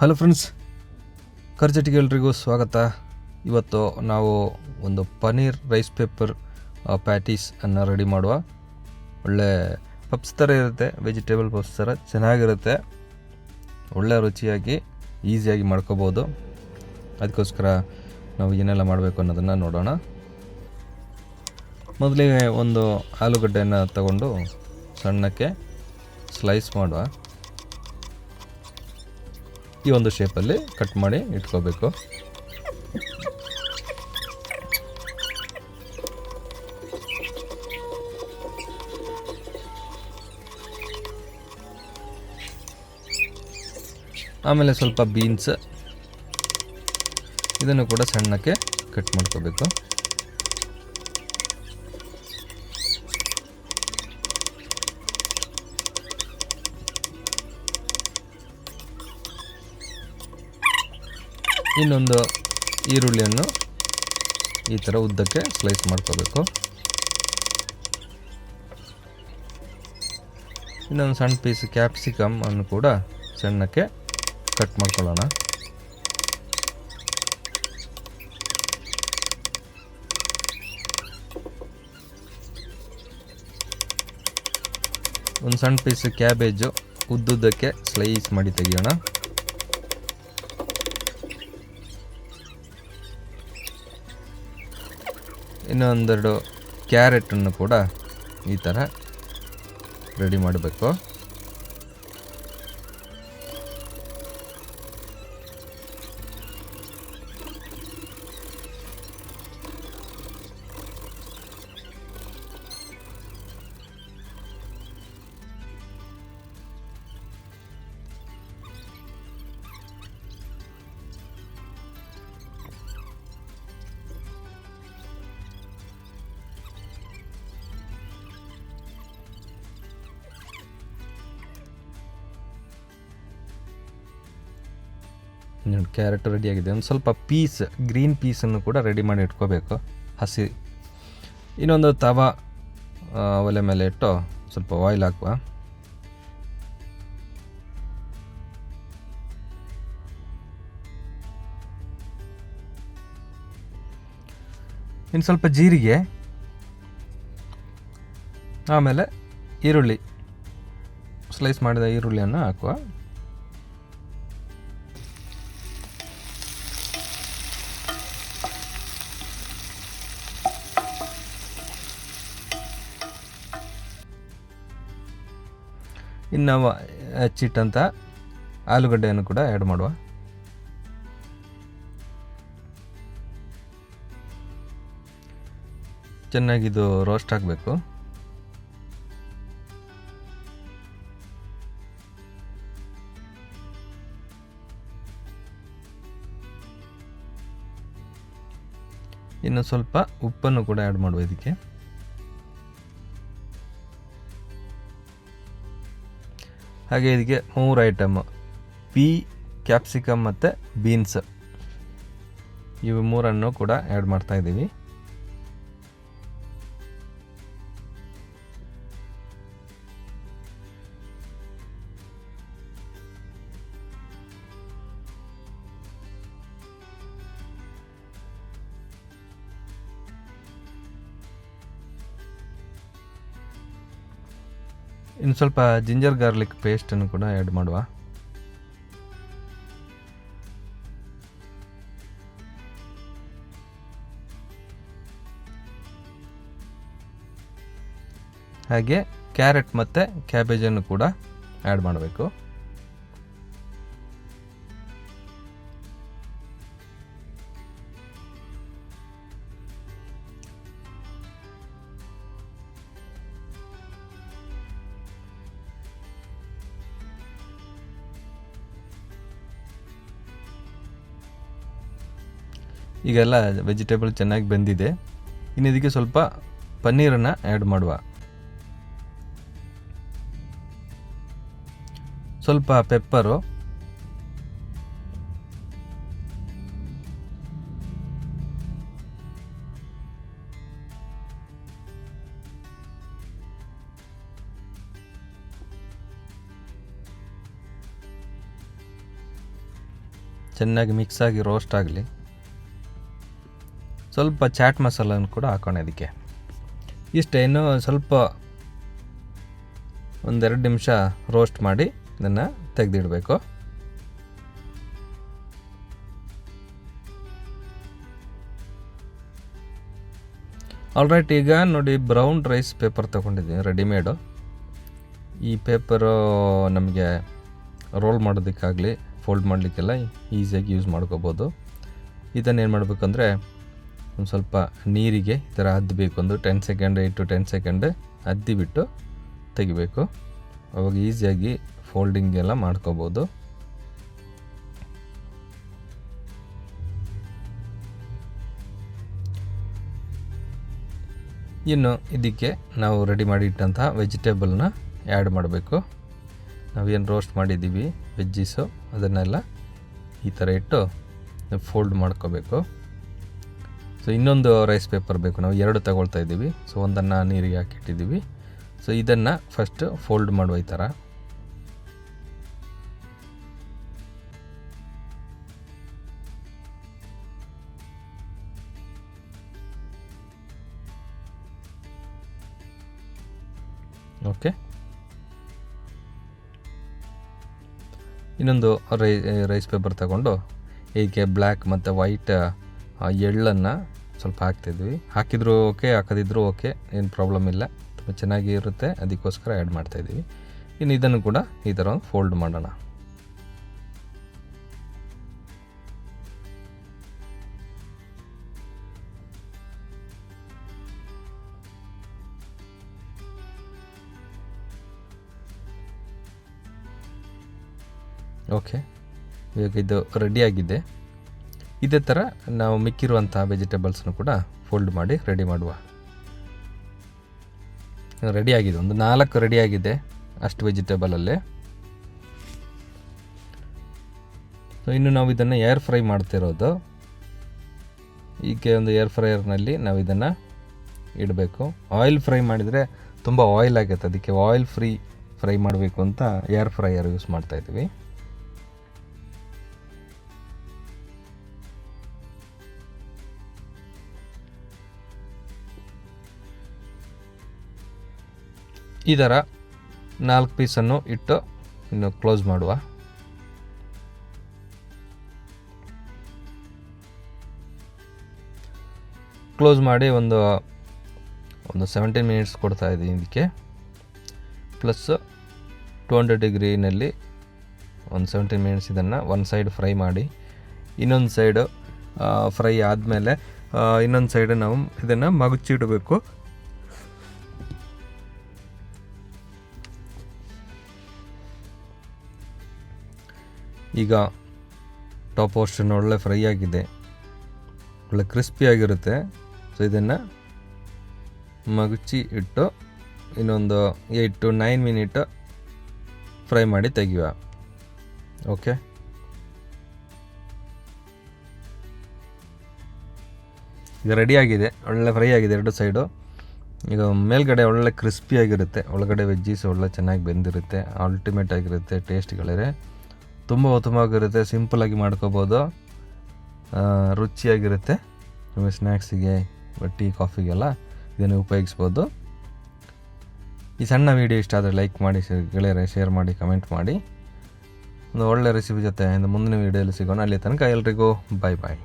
Hello friends ಖರ್ಚಟಿಗೆ ಎಲ್ರಿಗೂ ಸ್ವಾಗತ. ಇವತ್ತು ನಾವು ಒಂದು ಪನೀರ್ ರೈಸ್ ಪೇಪರ್ ಪ್ಯಾಟೀಸ್ ಅನ್ನು ರೆಡಿ ಮಾಡುವ. ಒಳ್ಳೆ ಪಪ್ಸ್ ಥರ ಇರುತ್ತೆ ವೆಜಿಟೇಬಲ್ ಪಪ್ಸ್ ಥರ ಚೆನ್ನಾಗಿರುತ್ತೆ. ಒಳ್ಳೆ ರುಚಿಯಾಗಿ ಈಸಿಯಾಗಿ ಮಾಡ್ಕೋಬೋದು. ಅದಕ್ಕೋಸ್ಕರ ನಾವು ಏನೆಲ್ಲ ಮಾಡಬೇಕು ಅನ್ನೋದನ್ನು ನೋಡೋಣ. ಮೊದಲಿಗೆ ಒಂದು ಆಲೂಗಡ್ಡೆಯನ್ನು ತಗೊಂಡು ಸಣ್ಣಕ್ಕೆ ಸ್ಲೈಸ್ ಮಾಡುವ. ಈ ಒಂದು ಶೇಪಲ್ಲಿ ಕಟ್ ಮಾಡಿ ಇಟ್ಕೋಬೇಕು. ಆಮೇಲೆ ಸ್ವಲ್ಪ ಬೀನ್ಸ್ ಇದನ್ನು ಕೂಡ ಸಣ್ಣಕ್ಕೆ ಕಟ್ ಮಾಡ್ಕೋಬೇಕು. ಇನ್ನೊಂದು ಈರುಳ್ಳಿಯನ್ನು ಈ ಥರ ಉದ್ದಕ್ಕೆ ಸ್ಲೈಸ್ ಮಾಡ್ಕೋಬೇಕು. ಇನ್ನೊಂದು ಸಣ್ಣ ಪೀಸ್ ಕ್ಯಾಪ್ಸಿಕಮ್ ಅನ್ನು ಕೂಡ ಸಣ್ಣಕ್ಕೆ ಕಟ್ ಮಾಡ್ಕೊಳ್ಳೋಣ. ಒಂದು ಸಣ್ಣ ಪೀಸ್ ಕ್ಯಾಬೇಜು ಉದ್ದುದ್ದಕ್ಕೆ ಸ್ಲೈಸ್ ಮಾಡಿ ತೆಗಿಯೋಣ. ಇನ್ನೊಂದೆರಡು ಕ್ಯಾರೆಟನ್ನು ಕೂಡ ಈ ಥರ ರೆಡಿ ಮಾಡಬೇಕು. ನೋಡಿ ಕ್ಯಾರೆಟ್ ರೆಡಿಯಾಗಿದೆ ಒಂದು ಸ್ವಲ್ಪ ಪೀಸ್ ಗ್ರೀನ್ ಪೀಸನ್ನು ಕೂಡ ರೆಡಿ ಮಾಡಿ ಇಟ್ಕೋಬೇಕು. ಹಸಿ. ಇನ್ನೊಂದು ತವ ಒಲೆ ಮೇಲೆ ಇಟ್ಟು ಸ್ವಲ್ಪ ಆಯಿಲ್ ಹಾಕುವ. ಇನ್ನು ಸ್ವಲ್ಪ ಜೀರಿಗೆ. ಆಮೇಲೆ ಈರುಳ್ಳಿ. ಸ್ಲೈಸ್ ಮಾಡಿದ ಈರುಳ್ಳಿಯನ್ನು ಹಾಕುವ. ಇನ್ನು ನಾವು ಹಚ್ಚಿಟ್ಟಂಥ ಆಲೂಗಡ್ಡೆಯನ್ನು ಕೂಡ ಆ್ಯಡ್ ಮಾಡುವ. ಚೆನ್ನಾಗಿದು ರೋಸ್ಟ್ ಆಗಬೇಕು. ಇನ್ನು ಸ್ವಲ್ಪ ಉಪ್ಪನ್ನು ಕೂಡ ಆ್ಯಡ್ ಮಾಡುವ ಇದಕ್ಕೆ. ಹಾಗೆ ಇದಕ್ಕೆ ಮೂರು ಐಟಮ್ ಪೀ ಕ್ಯಾಪ್ಸಿಕಮ್ ಮತ್ತು ಬೀನ್ಸ್ ಇವು ಮೂರನ್ನು ಕೂಡ ಆ್ಯಡ್ ಮಾಡ್ತಾ ಇನ್ನು ಸ್ವಲ್ಪ ಜಿಂಜರ್ ಗಾರ್ಲಿಕ್ ಪೇಸ್ಟನ್ನು ಕೂಡ ಆ್ಯಡ್ ಮಾಡುವ. ಹಾಗೆ ಕ್ಯಾರೆಟ್ ಮತ್ತು ಕ್ಯಾಬೇಜನ್ನು ಕೂಡ ಆ್ಯಡ್ ಮಾಡಬೇಕು. ಈಗೆಲ್ಲ ವೆಜಿಟೇಬಲ್ ಚೆನ್ನಾಗಿ ಬೆಂದಿದೆ. ಇನ್ನು ಇದಕ್ಕೆ ಸ್ವಲ್ಪ ಪನ್ನೀರನ್ನು ಆ್ಯಡ್ ಮಾಡುವ. ಸ್ವಲ್ಪ ಪೆಪ್ಪರು ಚೆನ್ನಾಗಿ ಮಿಕ್ಸ್ ಆಗಿ ರೋಸ್ಟ್ ಆಗಲಿ. ಸ್ವಲ್ಪ ಚಾಟ್ ಮಸಾಲನ್ನು ಕೂಡ ಹಾಕೋಣ ಇದಕ್ಕೆ. ಇಷ್ಟೇ ಸ್ವಲ್ಪ ಒಂದೆರಡು ನಿಮಿಷ ರೋಸ್ಟ್ ಮಾಡಿ ಇದನ್ನು ತೆಗೆದಿಡಬೇಕು. ಆಲ್ರೈಟ್ ಈಗ ನೋಡಿ ಬ್ರೌನ್ ರೈಸ್ ಪೇಪರ್ ತೊಗೊಂಡಿದ್ದೀನಿ ರೆಡಿಮೇಡು ಈ ಪೇಪರು ನಮಗೆ ರೋಲ್ ಮಾಡೋದಕ್ಕಾಗಲಿ ಫೋಲ್ಡ್ ಮಾಡಲಿಕ್ಕೆಲ್ಲ ಈಸಿಯಾಗಿ ಯೂಸ್ ಮಾಡ್ಕೋಬೋದು. ಇದನ್ನು ಏನು ಮಾಡಬೇಕಂದ್ರೆ ಒಂದು ಸ್ವಲ್ಪ ನೀರಿಗೆ ಈ ಥರ ಅದ್ದಬೇಕು ಒಂದು ten second eight to ten second ಅದ್ದಿಬಿಟ್ಟು ತೆಗಿಬೇಕು. ಅವಾಗ ಈಸಿಯಾಗಿ ಫೋಲ್ಡಿಂಗ್ ಎಲ್ಲ ಮಾಡ್ಕೋಬೋದು. ಇನ್ನು ಇದಕ್ಕೆ ನಾವು ರೆಡಿ ಮಾಡಿ ಇಟ್ಟಂತಹ ವೆಜಿಟೇಬಲ್ನ ಆ್ಯಡ್ ಮಾಡಬೇಕು. ನಾವೇನು ರೋಸ್ಟ್ ಮಾಡಿದ್ದೀವಿ ವೆಜ್ಜೀಸು ಅದನ್ನೆಲ್ಲ ಈ ಥರ ಇಟ್ಟು ಫೋಲ್ಡ್ ಮಾಡ್ಕೋಬೇಕು. ಸೊ ಇನ್ನೊಂದು ರೈಸ್ ಪೇಪರ್ ಬೇಕು. ನಾವು ಎರಡು ತಗೊಳ್ತಾ ಇದ್ದೀವಿ. ಸೊ ಒಂದನ್ನು ನೀರಿಗೆ ಹಾಕಿಟ್ಟಿದ್ದೀವಿ. ಸೊ ಇದನ್ನು ಫಸ್ಟ್ ಫೋಲ್ಡ್ ಮಾಡುವ ಈ ಥರ ಓಕೆ ಇನ್ನೊಂದು ರೈ ರೈಸ್ ಪೇಪರ್ ತಗೊಂಡು, ಹೀಗೆ ಬ್ಲ್ಯಾಕ್ ಮತ್ತು ವೈಟ್ ಎಳ್ಳನ್ನು ಸ್ವಲ್ಪ ಹಾಕ್ತಿದ್ವಿ. ಹಾಕಿದ್ರು ಓಕೆ ಹಾಕದಿದ್ರು ಓಕೆ ಏನು ಪ್ರಾಬ್ಲಮ್ ಇಲ್ಲ. ತುಂಬ ಚೆನ್ನಾಗಿ ಇರುತ್ತೆ. ಅದಕ್ಕೋಸ್ಕರ ಆ್ಯಡ್ ಮಾಡ್ತಾಯಿದ್ದೀವಿ ಇನ್ನು ಇದನ್ನು ಕೂಡ ಈ ಥರ ಒಂದು ಫೋಲ್ಡ್ ಮಾಡೋಣ. ಓಕೆ ಇವಾಗ ಇದು ರೆಡಿಯಾಗಿದೆ ಇದೇ ಥರ ನಾವು ಮಿಕ್ಕಿರುವಂತಹ ವೆಜಿಟೇಬಲ್ಸ್ನು ಕೂಡ ಫೋಲ್ಡ್ ಮಾಡಿ ರೆಡಿ ಮಾಡುವ. ರೆಡಿಯಾಗಿದೆ ಒಂದು ನಾಲ್ಕು ರೆಡಿಯಾಗಿದೆ ಅಷ್ಟು ವೆಜಿಟೇಬಲಲ್ಲೇ. ಸೊ ಇನ್ನು ನಾವು ಇದನ್ನು ಏರ್ ಫ್ರೈ ಮಾಡ್ತಿರೋದು ಈಗ ಒಂದು ಏರ್ ಫ್ರೈಯರ್ನಲ್ಲಿ ನಾವು ಇದನ್ನು ಇಡಬೇಕು. ಆಯಿಲ್ ಫ್ರೈ ಮಾಡಿದರೆ ತುಂಬ ಆಯಿಲ್ ಆಗುತ್ತೆ. ಅದಕ್ಕೆ ಆಯಿಲ್ ಫ್ರೀ ಫ್ರೈ ಮಾಡಬೇಕು ಅಂತ ಏರ್ ಫ್ರೈಯರ್ ಯೂಸ್ ಮಾಡ್ತಾಯಿದ್ವಿ ಈ ಥರ ನಾಲ್ಕು ಪೀಸನ್ನು ಇಟ್ಟು ಇನ್ನು ಕ್ಲೋಸ್ ಮಾಡುವ. ಕ್ಲೋಸ್ ಮಾಡಿ ಒಂದು ಒಂದು ಸೆವೆಂಟೀನ್ ಮಿನಿಟ್ಸ್ ಕೊಡ್ತಾ ಇದ್ದೀನಿ ಇದಕ್ಕೆ. ಪ್ಲಸ್ ಟು ಹಂಡ್ರೆಡ್ ಡಿಗ್ರಿನಲ್ಲಿ ಒಂದು ಸೆವೆಂಟೀನ್ ಮಿನಿಟ್ಸ್ ಇದನ್ನು ಒಂದು ಸೈಡ್ ಫ್ರೈ ಮಾಡಿ, ಇನ್ನೊಂದು ಸೈಡು ಫ್ರೈ ಆದಮೇಲೆ ಇನ್ನೊಂದು ಸೈಡ್ ನಾವು ಇದನ್ನು ಮಗುಚಿಡಬೇಕು ಈಗ ಟಾಪ್ ಪೋರ್ಷನ್ ಒಳ್ಳೆ ಫ್ರೈ ಆಗಿದೆ. ಒಳ್ಳೆ ಕ್ರಿಸ್ಪಿಯಾಗಿರುತ್ತೆ ಸೊ ಇದನ್ನು ಮಗುಚಿ ಇಟ್ಟು ಇನ್ನೊಂದು eight to nine minute fry ಮಾಡಿ ತೆಗಿಯುವ. ಓಕೆ ಈಗ ರೆಡಿಯಾಗಿದೆ ಒಳ್ಳೆ ಫ್ರೈ ಆಗಿದೆ ಎರಡು ಸೈಡು ಈಗ ಮೇಲ್ಗಡೆ ಒಳ್ಳೆ ಕ್ರಿಸ್ಪಿಯಾಗಿರುತ್ತೆ ಒಳಗಡೆ ವೆಜ್ಜೀಸ್ ಒಳ್ಳೆ ಚೆನ್ನಾಗಿ ಬೆಂದಿರುತ್ತೆ. ಅಲ್ಟಿಮೇಟ್ ಆಗಿರುತ್ತೆ. ಟೇಸ್ಟ್ಗಳಿದೆ ತುಂಬ ಉತ್ತಮವಾಗಿರುತ್ತೆ ಸಿಂಪಲಾಗಿ ಮಾಡ್ಕೋಬೋದು. ರುಚಿಯಾಗಿರುತ್ತೆ. ನಿಮಗೆ ಸ್ನ್ಯಾಕ್ಸಿಗೆ ಟೀ ಕಾಫಿಗೆಲ್ಲ ಇದನ್ನು ಉಪಯೋಗಿಸ್ಬೋದು. ಈ ಸಣ್ಣ ವೀಡಿಯೋ ಇಷ್ಟ ಆದರೆ ಲೈಕ್ ಮಾಡಿ ಗೆಳೆಯರೆ ಶೇರ್ ಮಾಡಿ ಕಮೆಂಟ್ ಮಾಡಿ. ಒಂದು ಒಳ್ಳೆ ರೆಸಿಪಿ ಜೊತೆ ಮುಂದಿನ ವೀಡಿಯೋಲಿ ಸಿಗೋಣ. ಅಲ್ಲಿ ತನಕ ಎಲ್ರಿಗೂ ಬಾಯ್ ಬಾಯ್